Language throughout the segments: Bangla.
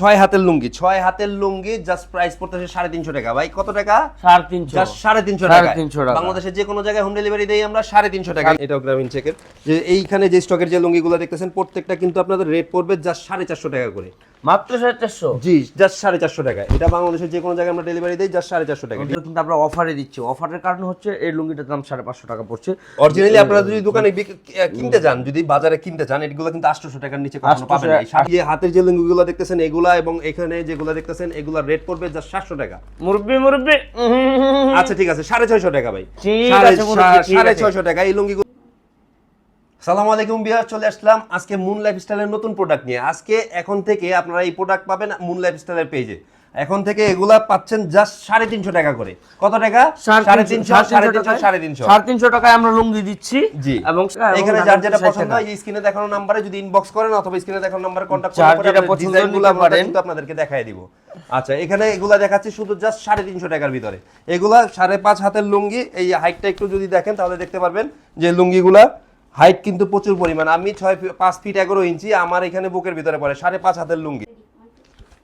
ছয় হাতের লুঙ্গি ছয় হাতের লুঙ্গি জাস্ট প্রাইস পড়তেছে সাড়ে তিনশো টাকা। ভাই কত টাকা? সাড়ে তিনশো। সাড়ে তিনশো টাকা তিনশো টাকা। বাংলাদেশের যে কোনো জায়গায় হোম ডেলিভারি দেই আমরা সাড়ে তিনশো টাকা এটাও গ্রামীণ চেকের যে এইখানে যে স্টকের যে লুঙ্গিগুলো দেখতেছেন প্রত্যেকটা কিন্তু আপনাদের রেট পড়বে জাস্ট সাড়ে চারশো টাকা করে। মাত্র সাড়ে চারশো? জি জাস্ট সাড়ে চারশো টাকা এটা বাংলাদেশের যে কোনো জায়গায় আমরা ডেলিভারি দিই জাস্ট সাড়ে চারশো টাকা কিন্তু আমরা অফারে দিচ্ছি। অফারের কারণে হচ্ছে এই লুঙ্গিটার দাম সাড়ে পাঁচশো টাকা পড়ছে। অরিজিনালি আপনারা যদি দোকানে কিনতে যান যদি বাজারে কিনতে চান এগুলো কিন্তু আটশো টাকার নিচে কখনো 800 পাবেন না। হাতের যে লুঙ্গিগুলো দেখতেছেন এগুলা এবং এখানে যেগুলো দেখতেছেন এগুলা রেট পড়বে জাস্ট সাতশো টাকা। মুরব্বি মুরব্বি। আচ্ছা ঠিক আছে সাড়ে ছয়শো টাকা ভাই। সাড়ে-। ছয়শো টাকা। এই লুঙ্গিগুলো সালাম আলাইকুম বিহার চলে আসলাম আজকে মুন লাইফস্টাইলের নতুন প্রোডাক্ট নিয়ে। আজকে এখন থেকে আপনারা এই প্রোডাক্ট পাবেন মুন লাইফস্টাইলের পেজে এখন থেকে এগুলা পাচ্ছেন জাস্ট সাড়ে তিনশো টাকা করে। কত টাকা? সাড়ে তিনশো সাড়ে তিনশো সাড়ে তিনশো। সাড়ে তিনশো টাকায় আমরা লুঙ্গি দিচ্ছি। জি। এবং এখানে যার যেটা পছন্দ হয় স্ক্রিনে দেখানো নাম্বারে যদি ইনবক্স করেন অথবা স্ক্রিনে দেখানো নাম্বারে কন্ট্যাক্ট করে ডিজাইনগুলো আমরা পারেন। কিন্তু আপনাদেরকে দেখাই দিব। আচ্ছা এখানে এগুলা দেখাচ্ছি শুধু জাস্ট সাড়ে তিনশো টাকার ভিতরে। এগুলা সাড়ে পাঁচ হাতের লুঙ্গি এই হাইটটা একটু যদি দেখেন তাহলে দেখতে পারবেন যে লুঙ্গিগুলা হাইট কিন্তু প্রচুর পরিমাণ। আমি ছয় পাঁচ ফিট এগারো ইঞ্চি, আমার এখানে বুকের ভিতরে পড়ে সাড়ে পাঁচ হাতের লুঙ্গি।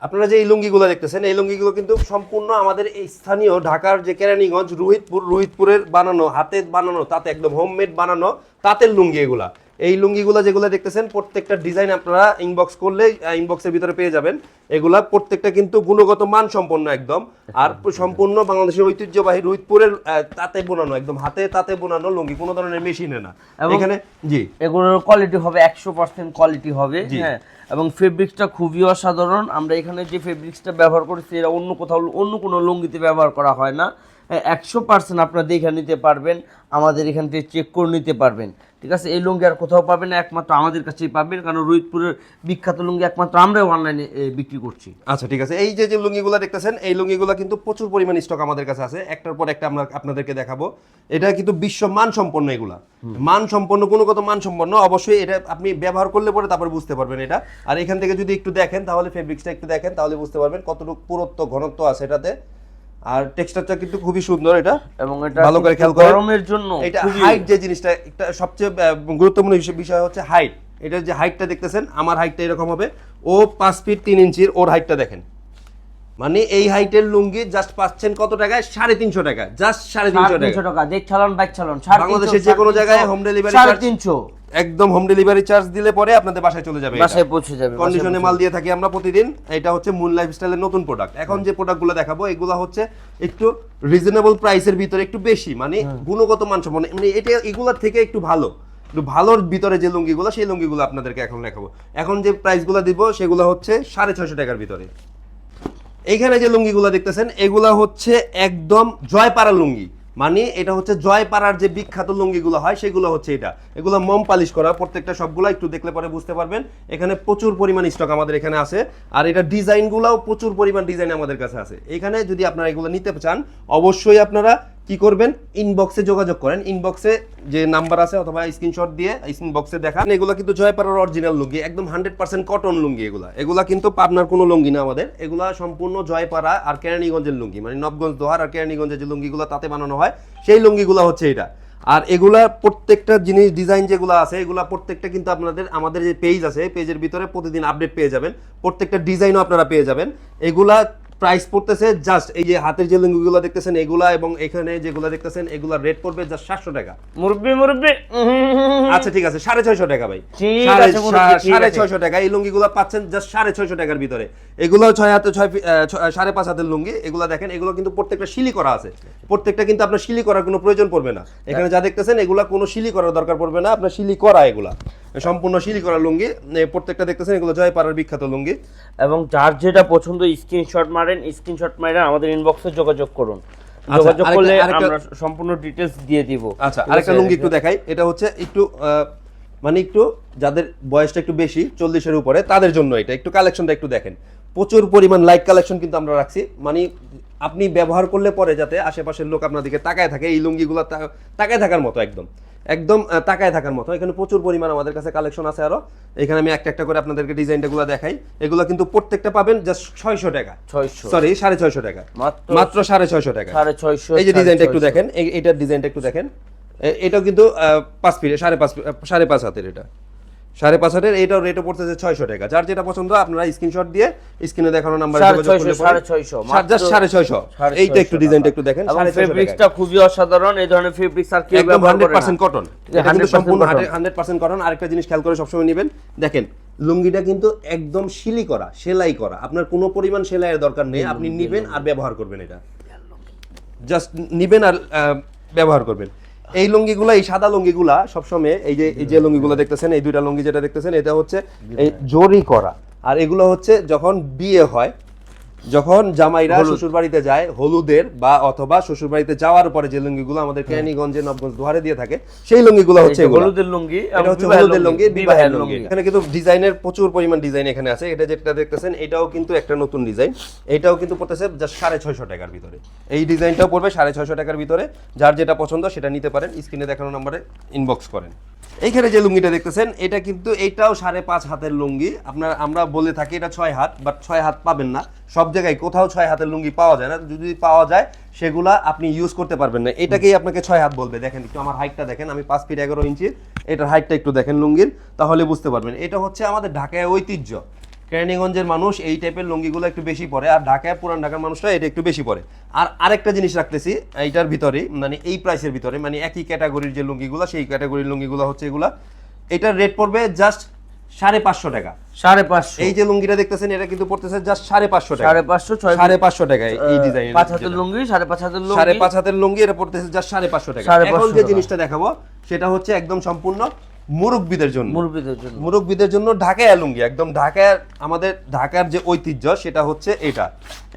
আপনারা যে এই লুঙ্গিগুলো দেখতেছেন, এই লুঙ্গিগুলো কিন্তু সম্পূর্ণ আমাদের এই স্থানীয় ঢাকার যে কেরানীগঞ্জ রোহিতপুর রোহিতপুরের বানানো হাতে বানানো, তাতে একদম হোমমেড বানানো, তাঁতের লুঙ্গি এগুলা। এই লুঙ্গিগুলো যেগুলো দেখতেছেন প্রত্যেকটা ডিজাইন আপনারা ইনবক্স করলে ইনবক্সের ভিতরে পেয়ে যাবেন। এগুলা প্রত্যেকটা কিন্তু গুণগত মান সম্পন্ন একদম। আর সম্পূর্ণ বাংলাদেশের ঐতিহ্যবাহী রোহিতপুরের তাঁতে বোনানো একদম হাতে তাতে বোনানো লুঙ্গি কোনো ধরনের মেশিনে না। এখানে জি। এগুলোর কোয়ালিটি হবে একশো পার্সেন্ট কোয়ালিটি হবে। হ্যাঁ। এবং ফেব্রিক্সটা খুবই অসাধারণ। আমরা এখানে যে ফেব্রিক্সটা ব্যবহার করেছি এটা অন্য কোথাও অন্য কোনো লুঙ্গিতে ব্যবহার করা হয় না। একশো পার্সেন্ট আপনারা দেখে নিতে পারবেন আমাদের এখান থেকে চেক করে নিতে পারবেন। ঠিক আছে? এই লুঙ্গি আর কোথাও পাবেন না একমাত্র আমাদের কাছেই পাবেন কারণ রোহিতপুরের বিখ্যাত লুঙ্গি একমাত্র আমরাই অনলাইনে বিক্রি করছি। আচ্ছা ঠিক আছে। এই যে যে লুঙ্গিগুলো দেখতেছেন এই লুঙ্গিগুলো কিন্তু প্রচুর পরিমাণ স্টক আমাদের কাছে আছে। একটার পর একটা আমরা আপনাদেরকে দেখাবো। এটা কিন্তু বিশ্ব মান সম্পন্ন এগুলা। মান সম্পন্ন গুণগত মান সম্পন্ন অবশ্যই এটা আপনি ব্যবহার করলে পরে তারপরে বুঝতে পারবেন এটা। আর এখান থেকে যদি একটু দেখেন তাহলে ফেব্রিক্সটা একটু দেখেন তাহলে বুঝতে পারবেন কতটুকু পুরুত্ব ঘনত্ব আছে এটাতে। আর টেক্সচারটা কিন্তু খুবই সুন্দর এটা এবং এটা ভালো করে খেয়াল করেন। গরমের জন্য এটা হাইট যে জিনিসটা একটা সবচেয়ে গুরুত্বপূর্ণ বিষয়- হচ্ছে হাইট এটার যে হাইটটা দেখতেছেন আমার হাইটটা এরকম হবে। ও পাঁচ ফিট তিন ইঞ্চির ওর হাইটটা দেখেন। মানে এই হাইটের লুঙ্গি জাস্ট পাচ্ছেন কত টাকায়? সাড়ে তিনশো টাকা জাস্ট সাড়ে তিনশো টাকা। টাকা দেখ চালান বাইক চালান বাংলাদেশের যে কোনো জায়গায় হোম ডেলিভারি সাড়ে তিনশো। একদম হোম ডেলিভারি চার্জ দিলে পরে আপনাদের বাসায় চলে যাবে বাসায় পৌঁছে যাবে কন্ডিশনে মাল দিয়ে থাকি আমরা প্রতিদিন এটা হচ্ছে মুন লাইফস্টাইলের নতুন প্রোডাক্ট এখন যে প্রোডাক্টগুলো দেখাবো এগুলো হচ্ছে একটু রিজনেবল প্রাইসের ভিতরে একটু বেশি মানে গুণগত মানসম্পন্ন মানে এটা এগুলোর থেকে একটু ভালো। একটু ভালোর ভিতরে যে লুঙ্গিগুলো সেই লুঙ্গিগুলো আপনাদেরকে এখন দেখাবো। এখন যে প্রাইসগুলো দিব সেগুলো হচ্ছে সাড়ে ছয়শো টাকার ভিতরে। এইখানে যে লুঙ্গিগুলো দেখতেছেন এগুলা হচ্ছে একদম জয়পাড়া লুঙ্গি। মানে এটা হচ্ছে জয়পাড়ার যে বিখ্যাত লুঙ্গিগুলো হয়, সেগুলো হচ্ছে এটা। এগুলো মম পালিশ করা, প্রত্যেকটা সবগুলো একটু দেখলে পরে বুঝতে পারবেন। এখানে প্রচুর পরিমাণ স্টক আমাদের এখানে আছে। আর এটা ডিজাইনগুলোও প্রচুর পরিমাণ ডিজাইন আমাদের কাছে আছে। এখানে যদি আপনারা এগুলো নিতে চান, অবশ্যই আপনারা কি করবেন? ইনবক্সে যোগাযোগ করেন। ইনবক্সে যে নাম্বার আছে অথবা স্ক্রিনশট দিয়ে ইনবক্সে দেখান। এগুলো কিন্তু জয়পাড়ার অরিজিনাল লুঙ্গি, একদম হান্ড্রেড পার্সেন্ট কটন লুঙ্গি এগুলা। এগুলা কিন্তু পাবনার কোনো লুঙ্গি না আমাদের। এগুলা সম্পূর্ণ জয়পাড়া আর কেরানীগঞ্জের লুঙ্গি মানে নবগঞ্জ, দোহার আর কেরানীগঞ্জের যে লুঙ্গিগুলো তাতে বানানো হয়, সেই লুঙ্গিগুলো হচ্ছে এটা। আর এগুলা প্রত্যেকটা জিনিস ডিজাইন যেগুলো আছে, এগুলা প্রত্যেকটা কিন্তু আপনাদের, আমাদের যে পেজ আছে পেজের ভিতরে প্রতিদিন আপডেট পেয়ে যাবেন। প্রত্যেকটা ডিজাইনও আপনারা পেয়ে যাবেন। এগুলা প্রাইস পড়তেছে জাস্ট এই যে হাতের যে লুঙ্গিগুলো দেখতেছেন এগুলা এবং এখানে যেগুলো দেখতেছেন এগুলা রেট পড়বে জাস্ট সাতশো টাকা। মুরব্বি মুরব্বি। আচ্ছা ঠিক আছে সাড়ে ছয়শো টাকা ভাই। সাড়ে-। ছয়শো টাকা এই লুঙ্গিগুলো পাচ্ছেন জাস্ট সাড়ে ছয়শো টাকার ভিতরে। এগুলো ছয় হাতে ছয় সাড়ে পাঁচ হাতের লুঙ্গি এগুলো দেখেন এগুলো কিন্তু প্রত্যেকটা শিলি করা আছে। প্রত্যেকটা কিন্তু আপনার শিলি করার কোনো প্রয়োজন পড়বে না। এখানে যা দেখতেছেন এগুলা কোনো শিলি করার দরকার পড়বে না আপনার শিলি করা এগুলা। সম্পূর্ণ শিলি করা লুঙ্গি। প্রত্যেকটা দেখতেছেন এগুলো জয়পাড়ার বিখ্যাত লুঙ্গি। এবং যার যেটা পছন্দ স্ক্রিনশট মারেন স্ক্রিনশট মারেন আমাদের ইনবক্সে যোগাযোগ করুন। আচ্ছা, যোগাযোগ করলে আমরা সম্পূর্ণ ডিটেলস দিয়ে দিব। আচ্ছা আরেকটা লুঙ্গি একটু দেখাই। এটা হচ্ছে একটু মানে একটু যাদের বয়সটা একটু বেশি চল্লিশের উপরে তাদের জন্য এটা। একটু কালেকশনটা একটু দেখেন। প্রচুর পরিমাণ লাইক কালেকশন কিন্তু আমরা রাখছি। মানে আপনি ব্যবহার করলে পরে যাতে আশেপাশের লোক আপনার দিকে তাকায় থাকে এই লুঙ্গিগুলো তাকায় থাকার মতো একদম। একদম তাকায় থাকার মতো। এখানে প্রচুর পরিমাণ আমাদের কাছে কালেকশন আছে আরও। এখানে আমি একটা একটা করে আপনাদেরকে ডিজাইনটাগুলো দেখাই। এগুলো কিন্তু প্রত্যেকটা পাবেন জাস্ট ছয়শো টাকা। 600 সরি সাড়ে ছয়শো টাকা। মাত্র সাড়ে ছয়শো টাকা। সাড়ে ছয়শো এই যে ডিজাইনটা একটু দেখেন এটার ডিজাইনটা একটু দেখেন। এটাও কিন্তু পাঁচ ফিট সাড়ে পাঁচ সাড়ে পাঁচ হাতের এটা। সাড়ে পাঁচ হাজার এইটাও রেটও পড়তেছে ছয়শো টাকা। যার যেটা পছন্দ আপনারা স্ক্রিনশট দিয়ে স্ক্রিনে দেখানো নাম্বার সাড়ে ছয়শো, এইটা একটু ডিজাইনটা একটু দেখেন। ফেব্রিক্সটা খুবই অসাধারণ এই ধরনের ফেব্রিক্স আর কেউ একদম হান্ড্রেড পার্সেন্ট কটন যে 100% সম্পূর্ণ হান্ড্রেড পার্সেন্ট কটন আরেকটা জিনিস খেয়াল করে সবসময় নেবেন। দেখেন লুঙ্গিটা কিন্তু একদম শিলি করা সেলাই করা। আপনার কোনো পরিমাণ সেলাইয়ের দরকার নেই। আপনি নিবেন আর ব্যবহার করবেন এটা। জাস্ট নিবেন আর ব্যবহার করবেন। এই লুঙ্গিগুলা, এই সাদা লুঙ্গিগুলা সবসময় এই যে এই যে লুঙ্গিগুলো দেখতেছেন, এই দুইটা লুঙ্গি যেটা দেখতেছেন, এটা হচ্ছে এই জরি করা। আর এগুলো হচ্ছে যখন বিয়ে হয় যখন জামাইরা শ্বশুর বাড়িতে যায় হলুদের বা অথবা শ্বশুর বাড়িতে যাওয়ার পরে যে লুঙ্গিগুলো আমাদের ক্যানিগঞ্জে নবগঞ্জ দুহারে দিয়ে থাকে সেই লুঙ্গিগুলো হচ্ছে এই যে এগুলো। হলুদের লুঙ্গি এটা হচ্ছে হলুদের লুঙ্গি বিবাহের লুঙ্গি। লুঙ্গি। এখানে কিন্তু ডিজাইনের প্রচুর পরিমাণ ডিজাইন এখানে আছে। এটা যেটা দেখতেছেন এটাও কিন্তু একটা নতুন ডিজাইন। এটাও কিন্তু পড়তেছে জাস্ট সাড়ে ছয়শো টাকার ভিতরে। এই ডিজাইনটাও পড়বে সাড়ে ছয়শো টাকার ভিতরে। যার যেটা পছন্দ সেটা নিতে পারেন। স্ক্রিনে দেখানো নম্বরে ইনবক্স করেন। এইখানে যে লুঙ্গিটা দেখতেছেন এটা কিন্তু এটাও সাড়ে পাঁচ হাতের লুঙ্গি। আপনার আমরা বলে থাকি এটা ছয় হাত বাট ছয় হাত পাবেন না। সব জায়গায় কোথাও ছয় হাতের লুঙ্গি পাওয়া যায় না। যদি পাওয়া যায়, সেগুলা আপনি ইউজ করতে পারবেন না। এটাকেই আপনাকে ছয় হাত বলবে। দেখেন, একটু আমার হাইটটা দেখেন। আমি পাঁচ ফিট এগারো ইঞ্চির। এটার হাইটটা একটু দেখেন লুঙ্গির। তাহলে বুঝতে পারবেন। এটা হচ্ছে আমাদের ঢাকায় ঐতিহ্য। কেরানীগঞ্জের মানুষ এই টাইপের লুঙ্গিগুলো একটু বেশি পরে। আর ঢাকায়, পুরান ঢাকার মানুষরা এটা একটু বেশি পরে। আর আরেকটা জিনিস রাখতেছি, এইটার ভিতরে মানে এই প্রাইসের ভিতরে মানে একই ক্যাটাগরির যে লুঙ্গিগুলো, সেই ক্যাটাগরির লুঙ্গিগুলো হচ্ছে এগুলা। এটার রেট পড়বে জাস্ট সাড়ে পাঁচশো টাকা। সাড়ে পাঁচশো। এই যে লুঙ্গিটা দেখতেছেন এটা কিন্তু পড়তেছে জাস্ট সাড়ে পাঁচশো টাকা। সাড়ে পাঁচশো সাড়ে পাঁচশো টাকা এই ডিজাইন পাঁচ হাতের লুঙ্গি সাড়ে পাঁচ হাতের সাড়ে পাঁচ হাতের লুঙ্গি এটা পড়তেছে জাস্ট সাড়ে পাঁচশো টাকা। এখন যে। জিনিসটা দেখাবো সেটা হচ্ছে একদম সম্পূর্ণ মুরব্বীদের জন্য। মুরব্বীদের জন্য। মুরব্বীদের জন্য ঢাকায়া লুঙ্গি একদম ঢাকার আমাদের ঢাকার যে ঐতিহ্য সেটা হচ্ছে এটা।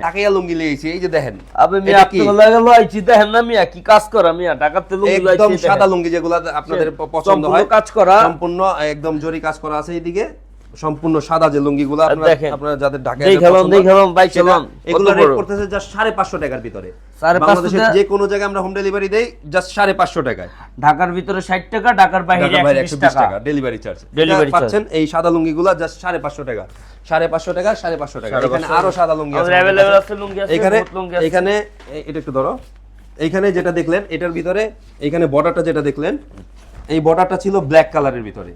ঢাকায়া লুঙ্গি লিয়েছি এই যে দেখেন আবে মিয়া আপনি? লাগা গেল আইছি দেখেন না মিয়া কি কাজ করা মিয়া? ঢাকাতে লুঙ্গি একদম সাদা লুঙ্গি যেগুলো আপনাদের পছন্দ হয় কাজ করা। সম্পূর্ণ একদম জরি কাজ করা আছে এইদিকে। সম্পূর্ণ সাদা যে লুঙ্গিগুলো আপনারা আপনারা যাদের ঢাকায় বাইক এগুলো রেট করতেছে জাস্ট সাড়ে পাঁচশো টাকার ভিতরে। বাংলাদেশের যে কোনো জায়গায় আমরা হোম ডেলিভারি দেই জাস্ট সাড়ে পাঁচশো টাকায়। ঢাকার ভিতরে ষাট টাকা ঢাকার বাইরে ঢাকার বাইরে একশো একশো বিশ বিশ টাকা টাকা ডেলিভারি চার্জ charge। পাচ্ছেন এই সাদা লুঙ্গিগুলো জাস্ট সাড়ে পাঁচশো টাকা। সাড়ে পাঁচশো টাকা সাড়ে পাঁচশো টাকা। এখানে আরও সাদা লুঙ্গি আছে। আছে আছে, এখানে। এখানে এটা একটু ধরো। এইখানে যেটা দেখলেন এটার ভিতরে এইখানে বর্ডারটা যেটা দেখলেন এই বর্ডারটা ছিল ব্ল্যাক কালারের ভিতরে।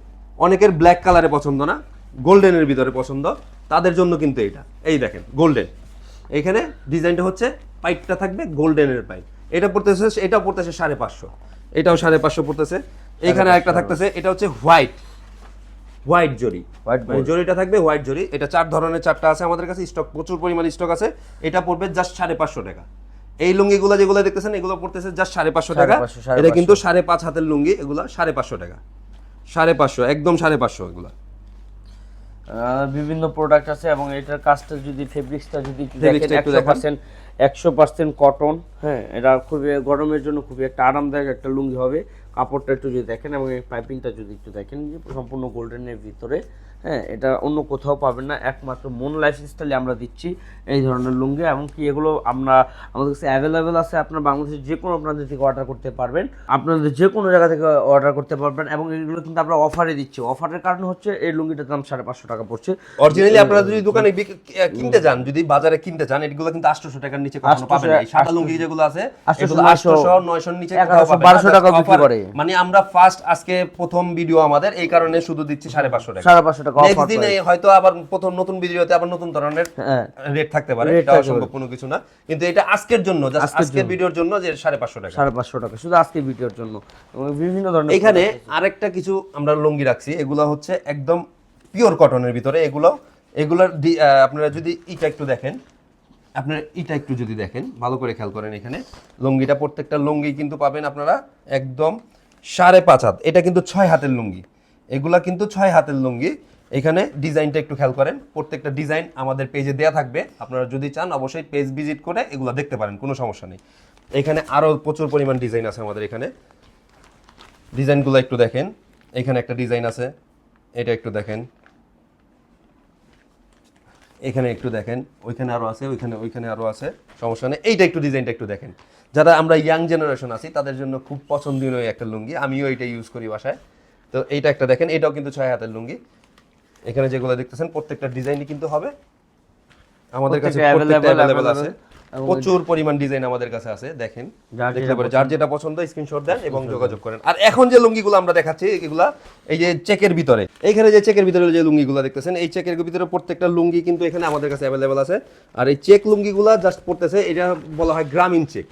অনেকের ব্ল্যাক কালারে পছন্দ না। গোল্ডেনের ভিতরে পছন্দ তাদের জন্য কিন্তু এটা এই দেখেন গোল্ডেন। এখানে ডিজাইনটা হচ্ছে পাইপটা থাকবে গোল্ডেনের পাইপ। এটা পড়তেছে এটা পড়তেছে সাড়ে পাঁচশো। এটাও সাড়ে পাঁচশো পড়তেছে। এখানে একটা থাকতেছে এটা হচ্ছে হোয়াইট। হোয়াইট জরি। White মানে জরিটা থাকবে হোয়াইট জরি। এটা চার ধরনের চারটা আছে আমাদের কাছে স্টক প্রচুর পরিমাণ স্টক আছে। এটা পড়বে জাস্ট সাড়ে পাঁচশো টাকা। এই লুঙ্গিগুলো যেগুলো দেখতেছেন এগুলো পড়তেছে জাস্ট সাড়ে পাঁচশো টাকা। এটা কিন্তু সাড়ে পাঁচ হাতের লুঙ্গি এগুলো সাড়ে পাঁচশো টাকা। সাড়ে পাঁচশো একদম সাড়ে পাঁচশো এগুলো। বিভিন্ন প্রোডাক্ট আছে এবং এটার কাজটা যদি ফেব্রিক্সটা যদি দেখেন একশো পার্সেন্ট একশো পার্সেন্ট কটন হ্যাঁ। এটা খুবই গরমের জন্য খুবই একটা আরামদায়ক একটা লুঙ্গি হবে। কাপড়টা একটু যদি দেখেন এবং এই পাইপিংটা যদি একটু দেখেন যে সম্পূর্ণ গোল্ডেনের ভিতরে। হ্যাঁ এটা অন্য কোথাও পাবেন না। একমাত্র মন লাইফ স্টাইলে আমরা দিচ্ছি এই ধরনের লুঙ্গি এবং কি এগুলো আমরা আমাদের কাছে অ্যাভেলেবেল আছে আপনার বাংলাদেশের যে কোনো আপনাদের থেকে অর্ডার করতে পারবেন। আপনাদের যে কোনো জায়গা থেকে অর্ডার করতে পারবেন এবং এগুলো কিন্তু আমরা অফারে দিচ্ছি। অফারের কারণ হচ্ছে এই লুঙ্গিটার দাম সাড়ে পাঁচশো টাকা পড়ছে। অরিজিনালি আপনারা যদি দোকানে কিনতে যান যদি বাজারে কিনতে চান এগুলো কিন্তু আটশোশো টাকার নিচে কখনো 800 পাবেন না। সাদা লুঙ্গি যেগুলো আছে 800, এগুলো আটশোশো নয়শোর নিচে কোথাও 1100, পাবেন না। 1200 টাকা বিক্রি করে। মানে আমরা ফার্স্ট আজকে প্রথম ভিডিও আমাদের এই কারণে শুধু দিচ্ছি সাড়ে পাঁচশো টাকা। সাড়ে পাঁচশো টাকা নেক্সট অফার দিনে হয়তো আবার প্রথম নতুন ভিডিওতে আবার নতুন ধরনের হ্যাঁ। রেট থাকতে পারে। এটা অসম্ভব কোনো কিছু না। কিন্তু এটা আজকের জন্য আজকের আজকের ভিডিওর জন্য যে সাড়ে পাঁচশো টাকা। সাড়ে পাঁচশো টাকা শুধু আজকে ভিডিওর জন্য। বিভিন্ন ধরনের এখানে আরেকটা কিছু আমরা লুঙ্গি রাখছি। এগুলো হচ্ছে একদম পিওর কটনের ভিতরে। এগুলো এগুলোর আপনারা যদি ইটা একটু দেখেন আপনারা ইটা একটু যদি দেখেন ভালো করে খেয়াল করেন এখানে। লুঙ্গিটা প্রত্যেকটা লুঙ্গি কিন্তু পাবেন আপনারা একদম সাড়ে পাঁচ হাত। এটা কিন্তু ছয় হাতের লুঙ্গি। এগুলা কিন্তু ছয় হাতের লুঙ্গি। এখানে ডিজাইনটা একটু খেয়াল করেন। প্রত্যেকটা ডিজাইন আমাদের পেজে দেয়া থাকবে। আপনারা যদি চান, অবশ্যই পেজ ভিজিট করে এগুলো দেখতে পারেন, কোনো সমস্যা নেই। এখানে আরও প্রচুর পরিমাণ ডিজাইন আছে আমাদের এখানে। ডিজাইনগুলো একটু দেখেন। এখানে একটা ডিজাইন আছে, এটা একটু দেখেন। এখানে একটু দেখেন, ওইখানে আরও আছে, ওইখানে ওইখানে আরও আছে, সমস্যা নেই। এইটা একটু ডিজাইনটা একটু দেখেন। যারা আমরা ইয়াং জেনারেশন আছি, তাদের জন্য খুব পছন্দনীয় একটা লুঙ্গি। আমিও এটা ইউজ করি বাসায়। তো এইটা একটা দেখেন, এটাও কিন্তু ছয় হাতের লুঙ্গি। এখানে যেগুলো দেখতেছেন প্রত্যেকটা ডিজাইনই কিন্তু হবে। আমাদের কাছে প্রত্যেকটা অ্যাভেলেবল আছে। প্রচুর পরিমাণ ডিজাইন আমাদের কাছে আছে দেখেন। যেটা পরে যার যেটা পছন্দ স্ক্রিনশট দেন এবং যোগাযোগ করেন। আর এখন যে লুঙ্গিগুলো আমরা দেখাচ্ছি এগুলা এই যে চেকের ভিতরে এইখানে যে চেকের ভিতরে যে লুঙ্গিগুলো দেখতেছেন এই চেকের ভিতরে প্রত্যেকটা লুঙ্গি কিন্তু এখানে আমাদের কাছে অ্যাভেলেবেল আছে। আর এই চেক লুঙ্গিগুলা জাস্ট পড়তেছে এটা বলা হয় গ্রামীণ চেক।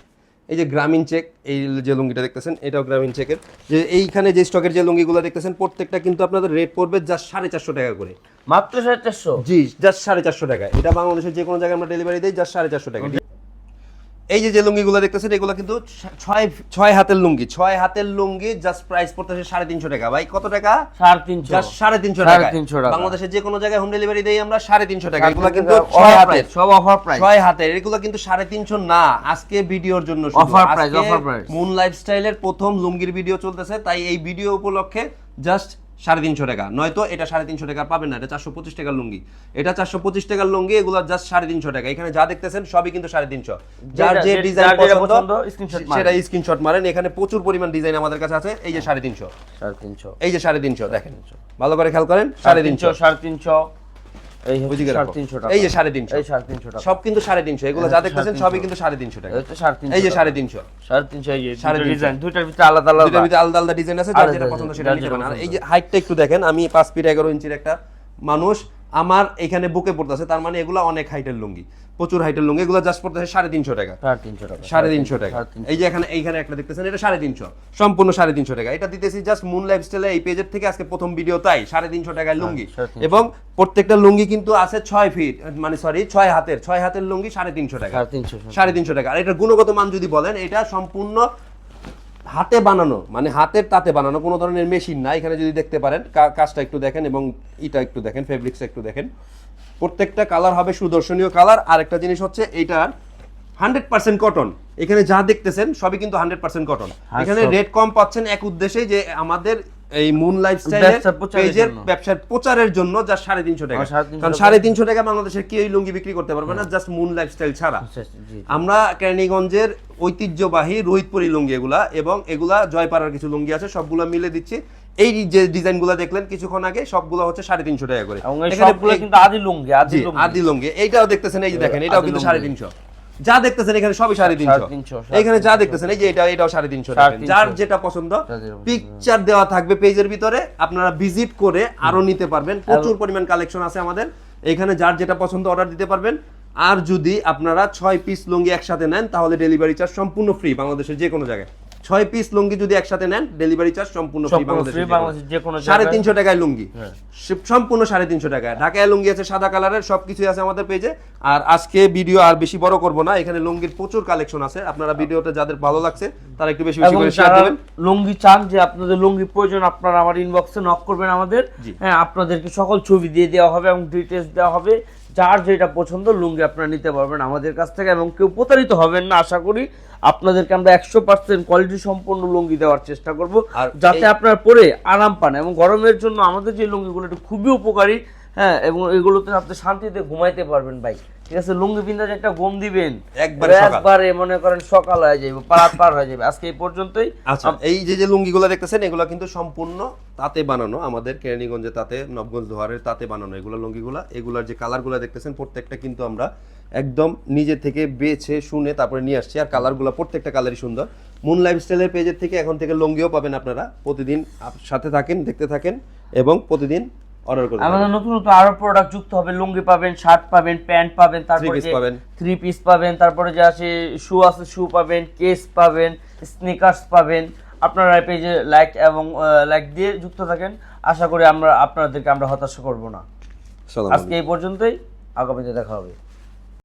এই যে গ্রামীণ চেক এই যে লুঙ্গিটা দেখতেছেন এটাও গ্রামীণ চেকের যে এইখানে যে স্টকের যে লুঙ্গিগুলো দেখতেছেন প্রত্যেকটা কিন্তু আপনাদের রেট পড়বে জাস্ট সাড়ে চারশো টাকা করে। মাত্র সাড়ে চারশো? জি জাস্ট সাড়ে চারশো টাকা এটা বাংলাদেশের যে কোনো জায়গায় আমরা ডেলিভারি দিই জাস্ট সাড়ে চারশো টাকা এই যে যে লুঙ্গিগুলো দেখতেছেন এগুলো কিন্তু ছয় ছয় হাতের লুঙ্গি ছয় হাতের লুঙ্গি জাস্ট প্রাইস পড়তেছে সাড়ে তিনশো টাকা। ভাই কত টাকা? সাড়ে তিনশো। সাড়ে তিনশো টাকা তিনশো টাকা। বাংলাদেশের যে কোনো জায়গায় হোম ডেলিভারি দেই আমরা সাড়ে তিনশো টাকা। এগুলো কিন্তু ছয় হাতের সব অফার প্রাইস ছয় হাতের। এগুলো কিন্তু সাড়ে তিনশো না আজকে ভিডিওর জন্য Offer price, offer price। Moon লাইফস্টাইলের প্রথম লুঙ্গির ভিডিও চলতেছে তাই এই ভিডিও উপলক্ষে জাস্ট সাড়ে তিনশো টাকা। নয়তো এটা সাড়ে তিনশো টাকা পাবেন না এটা চারশো পঁচিশ টাকার লুঙ্গি। এটা চারশো পঁচিশ টাকার লুঙ্গি এগুলো জাস্ট সাড়ে তিনশো টাকা। এখানে যা দেখতেছেন সবই কিন্তু সাড়ে তিনশো। যার যে ডিজাইন পছন্দ। সেটা স্ক্রিনশট মারেন। এখানে প্রচুর পরিমাণ ডিজাইন আমাদের কাছে আছে। এই যে সাড়ে তিনশো। সাড়ে তিনশো। এই যে সাড়ে তিনশো দেখেন। ভালো করে খেয়াল করেন সাড়ে তিনশো সাড়ে তিনশো। এই সাড়ে যে সাড়ে তিনশো। এই সাড়ে তিনশো টাকা। সব কিন্তু সাড়ে তিনশো। এগুলো যা হচ্ছে দেখতেছেন সবই কিন্তু সাড়ে তিনশো টাকা। এই যে সাড়ে তিনশো। সাড়ে তিনশো এই সাড়ে ডিজাইন দুইটার ভিতরে আলাদা আলাদা। দুইটার ভিতরে আলাদা আলাদা ডিজাইন আছে যার যেটা পছন্দ সেটা নিতে পারেন। আর এই যে হাইটটা একটু দেখেন আমি পাঁচ ফিট এগারো ইঞ্চির একটা মানুষ। আমার এখানে বুকে পড়তেছে তার মানে এগুলো অনেক হাইটের লুঙ্গি। প্রচুর হাইটের লুঙ্গি এগুলো জাস্ট পড়তেছে সাড়ে তিনশো টাকা। সাড়ে তিনশো টাকা সাড়ে তিনশো টাকা। এই যে এখানে এইখানে একটা দেখতেছেন এটা সাড়ে তিনশো সম্পূর্ণ সাড়ে তিনশো টাকা। এটা দিতেছি জাস্ট মুন লাইফস্টাইলে এই পেজের থেকে আজকে প্রথম ভিডিও তাই সাড়ে তিনশো টাকায় লুঙ্গি। এবং প্রত্যেকটা লুঙ্গি কিন্তু আছে ছয় ফিট মানে সরি ছয় হাতের ছয় হাতের লুঙ্গি সাড়ে তিনশো টাকা। সাড়ে তিনশো। সাড়ে তিনশো টাকা। আর এটার গুণগত মান যদি বলেন এটা সম্পূর্ণ হাতে বানানো মানে হাতের তাতে বানানো কোনো ধরনের মেশিন না এখানে যদি দেখতে পারেন কাজটা একটু দেখেন এবং ইটা একটু দেখেন ফেব্রিক্সটা একটু দেখেন। প্রত্যেকটা কালার হবে সুদর্শনীয় কালার আর একটা জিনিস হচ্ছে এইটার হান্ড্রেড পার্সেন্ট কটন এখানে যা দেখতেছেন সবই কিন্তু হান্ড্রেড পার্সেন্ট কটন এখানে রেট কম পাচ্ছেন এক উদ্দেশ্যে যে আমাদের এই মুন লাইফস্টাইল ব্যবসার প্রচারের পেজের। ব্যবসার প্রচারের জন্য যা সাড়ে তিনশো টাকা। কারণ সাড়ে তিনশো টাকা বাংলাদেশের কেউই লুঙ্গি বিক্রি করতে পারবে না জাস্ট মুন লাইফস্টাইল ছাড়া। আমরা কেরানীগঞ্জের ঐতিহ্যবাহী রোহিতপুরি লুঙ্গি এগুলা এবং এগুলা জয়পাড়ার কিছু লুঙ্গি আছে সবগুলা মিলে দিচ্ছি। এই যে ডিজাইনগুলো দেখলেন কিছুক্ষণ আগে সবগুলো হচ্ছে সাড়ে তিনশো টাকা করে। কিন্তু আদি লুঙ্গি আদি লুঙ্গি। এইটাও দেখতেছেন এই যে দেখেন এটাও কিন্তু। সাড়ে তিনশো। যা দেখতেছেন এখানে সবই সাড়ে তিনশো। এখানে যা দেখতেছেন এই যে এটা এটাও সাড়ে তিনশো যার যেটা পছন্দ। পিকচার দেওয়া থাকবে পেজের ভিতরে আপনারা ভিজিট করে আরও নিতে পারবেন। প্রচুর পরিমাণ কালেকশন আছে আমাদের। এখানে যার যেটা পছন্দ অর্ডার দিতে পারবেন। আর যদি আপনারা ছয় পিস লুঙ্গি একসাথে নেন তাহলে ডেলিভারি চার্জ সম্পূর্ণ ফ্রি বাংলাদেশের যে কোনো জায়গায়। ছয় পিস লুঙ্গি যদি একসাথে নেন ডেলিভারি চার্জ সম্পূর্ণ ফ্রি যে কোনো- সাড়ে হ্যাঁ। তিনশো টাকায় লুঙ্গি। সম্পূর্ণ সাড়ে তিনশো টাকায় ঢাকায় লুঙ্গি আছে সাদা কালারের সবকিছুই আছে আমাদের পেজে আর আজকে ভিডিও আর বেশি বড় করব না এখানে লুঙ্গির প্রচুর কালেকশন আছে। আপনারা ভিডিওটা যাদের ভালো লাগছে তারা একটু বেশি বেশি করে শেয়ার যারা দিবেন। লুঙ্গি চান যে আপনাদের লুঙ্গি প্রয়োজন আপনারা আমার ইনবক্সে নক করবেন আমাদের। হ্যাঁ আপনাদেরকে সকল ছবি দিয়ে দেওয়া হবে এবং ডিটেলস দেওয়া হবে। যার যেটা পছন্দ লুঙ্গি আপনারা নিতে পারবেন আমাদের কাছ থেকে এবং কেউ প্রতারিত হবেন না। আশা করি আপনাদেরকে আমরা একশো পার্সেন্ট কোয়ালিটি সম্পন্ন লুঙ্গি দেওয়ার চেষ্টা করব আর যাতে আপনার পরে আরাম পান এবং গরমের জন্য আমাদের যে লুঙ্গিগুলো এটা খুবই উপকারী হ্যাঁ এবং এগুলোতে আপনি শান্তিতে ঘুমাইতে পারবেন ভাই। ঠিক আছে লুঙ্গি পিন্ধা একটা ঘুম দিবেন একবারে। মনে করেন সকাল হয়ে যাবে পার পার হয়ে যাবে আজকে এই পর্যন্তই। আচ্ছা এই যে যে লুঙ্গিগুলো দেখতেছেন এগুলো কিন্তু সম্পূর্ণ তাতে বানানো। আমাদের কেরানীগঞ্জে তাতে নবগঞ্জ দোহারের তাতে বানানো এগুলো লুঙ্গিগুলো। এগুলার যে কালারগুলো দেখতেছেন প্রত্যেকটা কিন্তু আমরা একদম নিজে থেকে বেছে শুনে তারপরে নিয়ে আসছি। আর কালার কালারগুলো প্রত্যেকটা কালারই সুন্দর। মুন লাইফস্টাইলের পেজের থেকে এখন থেকে লুঙ্গিও পাবেন আপনারা। প্রতিদিন সাথে থাকেন দেখতে থাকেন এবং প্রতিদিন অর্ডার করতে আমাদের নতুন নতুন আরও প্রোডাক্ট যুক্ত হবে। লুঙ্গি পাবেন শার্ট পাবেন প্যান্ট পাবেন তারপরে যে। থ্রি পিস পাবেন তারপরে যে আছে শু আছে শু পাবেন কেস পাবেন স্নিকার্স পাবেন। আপনারা পেজে লাইক এবং লাইক দিয়ে যুক্ত থাকেন। আশা করি আমরা আপনাদেরকে আমরা হতাশা করব না। আজকে এই পর্যন্তই। আগামীতে দেখা হবে।